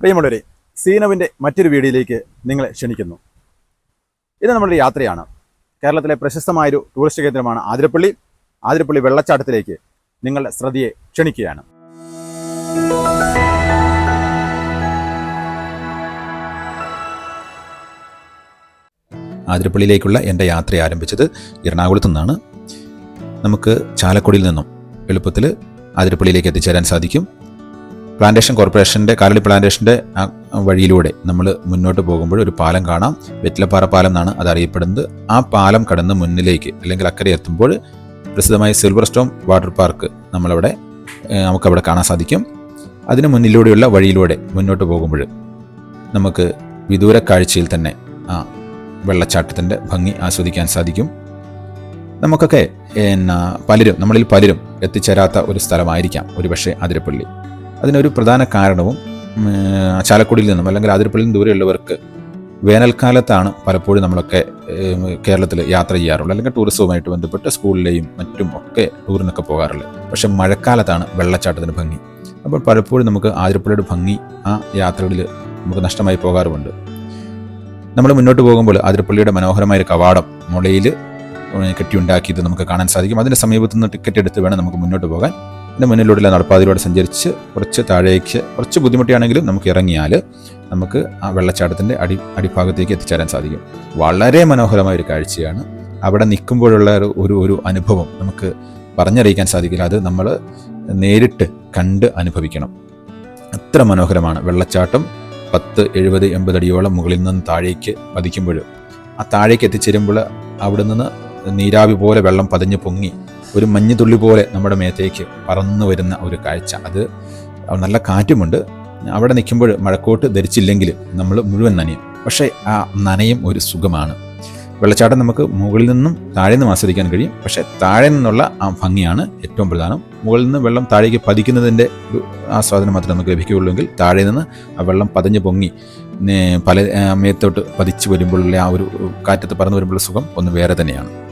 പ്രിയമുള്ളവരെ സീനവിന്റെ മറ്റൊരു വീഡിയോയിലേക്ക് നിങ്ങളെ ക്ഷണിക്കുന്നു. ഇത് നമ്മുടെ യാത്രയാണ്. കേരളത്തിലെ പ്രശസ്തമായൊരു ടൂറിസ്റ്റ് കേന്ദ്രമാണ് ആതിരപ്പള്ളി. ആതിരപ്പള്ളി വെള്ളച്ചാട്ടത്തിലേക്ക് നിങ്ങളുടെ ശ്രദ്ധയെ ക്ഷണിക്കുകയാണ്. ആതിരപ്പള്ളിയിലേക്കുള്ള എന്റെ യാത്ര ആരംഭിച്ചത് എറണാകുളത്തു നിന്നാണ്. നമുക്ക് ചാലക്കുടിയിൽ നിന്നും എളുപ്പത്തിൽ ആതിരപ്പള്ളിയിലേക്ക് എത്തിച്ചേരാൻ സാധിക്കും. പ്ലാന്റേഷൻ കോർപ്പറേഷന്റെ കാലടി പ്ലാന്റേഷന്റെ വഴിയിലൂടെ നമ്മൾ മുന്നോട്ട് പോകുമ്പോൾ ഒരു പാലം കാണാം. വെറ്റിലപ്പാറ പാലം എന്നാണ് അത് അറിയപ്പെടുന്നത്. ആ പാലം കടന്ന് മുന്നിലേക്ക് അല്ലെങ്കിൽ അക്കരെ എത്തുമ്പോൾ പ്രസിദ്ധമായ സിൽവർ സ്റ്റോം വാട്ടർ പാർക്ക് നമ്മളവിടെ നമുക്കവിടെ കാണാൻ സാധിക്കും. അതിന് മുന്നിലൂടെയുള്ള വഴിയിലൂടെ മുന്നോട്ട് പോകുമ്പോൾ നമുക്ക് വിദൂര കാഴ്ചയിൽ തന്നെ ആ വെള്ളച്ചാട്ടത്തിന്റെ ഭംഗി ആസ്വദിക്കാൻ സാധിക്കും. നമുക്കൊക്കെ എന്നാ പലരും നമ്മളിൽ പലരും എത്തിച്ചേരാത്ത ഒരു സ്ഥലമായിരിക്കാം. ഒരുപക്ഷെ അതിരപ്പള്ളി. അതിനൊരു പ്രധാന കാരണവും ചാലക്കുടിയിൽ നിന്നും അല്ലെങ്കിൽ അതിരപ്പള്ളിയിൽ നിന്ന് ദൂരെയുള്ളവർക്ക് വേനൽക്കാലത്താണ് പലപ്പോഴും നമ്മളൊക്കെ കേരളത്തിൽ യാത്ര ചെയ്യാറുള്ളത്. അല്ലെങ്കിൽ ടൂറിസവുമായിട്ട് ബന്ധപ്പെട്ട് സ്കൂളിലെയും മറ്റും ഒക്കെ ടൂറിനൊക്കെ പോകാറുള്ളത്. പക്ഷേ മഴക്കാലത്താണ് വെള്ളച്ചാട്ടത്തിന് ഭംഗി. അപ്പോൾ പലപ്പോഴും നമുക്ക് ആതിരപ്പള്ളിയുടെ ഭംഗി ആ യാത്രകളിൽ നമുക്ക് നഷ്ടമായി പോകാറുമുണ്ട്. നമ്മൾ മുന്നോട്ട് പോകുമ്പോൾ ആതിരപ്പള്ളിയുടെ മനോഹരമായ ഒരു കവാടം മുളയിൽ കെട്ടിയുണ്ടാക്കിയത് നമുക്ക് കാണാൻ സാധിക്കും. അതിന്റെ സമീപത്തുനിന്ന് ടിക്കറ്റ് എടുത്ത് വേണം നമുക്ക് മുന്നോട്ട് പോകാൻ. ഇതിന്റെ മുന്നിലൂടെയുള്ള നടപ്പാതിലൂടെ സഞ്ചരിച്ച് കുറച്ച് താഴേക്ക് കുറച്ച് ബുദ്ധിമുട്ടിയാണെങ്കിലും നമുക്ക് ഇറങ്ങിയാൽ നമുക്ക് ആ വെള്ളച്ചാട്ടത്തിന്റെ അടി അടിഭാഗത്തേക്ക് എത്തിച്ചേരാൻ സാധിക്കും. വളരെ മനോഹരമായ ഒരു കാഴ്ചയാണ്. അവിടെ നിൽക്കുമ്പോഴുള്ള ഒരു- ഒരു ഒരു അനുഭവം നമുക്ക് പറഞ്ഞറിയിക്കാൻ സാധിക്കില്ല. അത് നമ്മൾ നേരിട്ട് കണ്ട് അനുഭവിക്കണം. അത്ര മനോഹരമാണ് വെള്ളച്ചാട്ടം. പത്ത് എഴുപത് എൺപത് അടിയോളം മുകളിൽ നിന്ന് താഴേക്ക് പതിക്കുമ്പോൾ ആ താഴേക്ക് എത്തിച്ചേരുമ്പോൾ അവിടെ നിന്ന് നീരാവി പോലെ വെള്ളം പതിഞ്ഞ് പൊങ്ങി ഒരു മഞ്ഞുതുള്ളി പോലെ നമ്മുടെ മേത്തേക്ക് പറന്നു വരുന്ന ഒരു കാഴ്ച. അത് നല്ല കാറ്റുമുണ്ട്. അവിടെ നിൽക്കുമ്പോൾ മഴക്കോട്ട് ധരിച്ചില്ലെങ്കിൽ നമ്മൾ മുഴുവൻ നനയും. പക്ഷേ ആ നനയും ഒരു സുഖമാണ്. വെള്ളച്ചാട്ടം നമുക്ക് മുകളിൽ നിന്നും താഴെ നിന്നും ആസ്വദിക്കാൻ കഴിയും. പക്ഷേ താഴെ നിന്നുള്ള ആ ഭംഗിയാണ് ഏറ്റവും പ്രധാനം. മുകളിൽ നിന്ന് വെള്ളം താഴേക്ക് പതിക്കുന്നതിന്റെ ഒരു ആസ്വാദനം മാത്രമേ നമുക്ക് ലഭിക്കുകയുള്ളൂവെങ്കിൽ താഴെ നിന്ന് ആ വെള്ളം പതഞ്ഞ് പൊങ്ങി പല മേത്തോട്ട് പതിച്ചു വരുമ്പോഴുള്ള ആ ഒരു കാറ്റത്ത് പറന്നു വരുമ്പോഴുള്ള സുഖം ഒന്ന് വേറെ തന്നെയാണ്.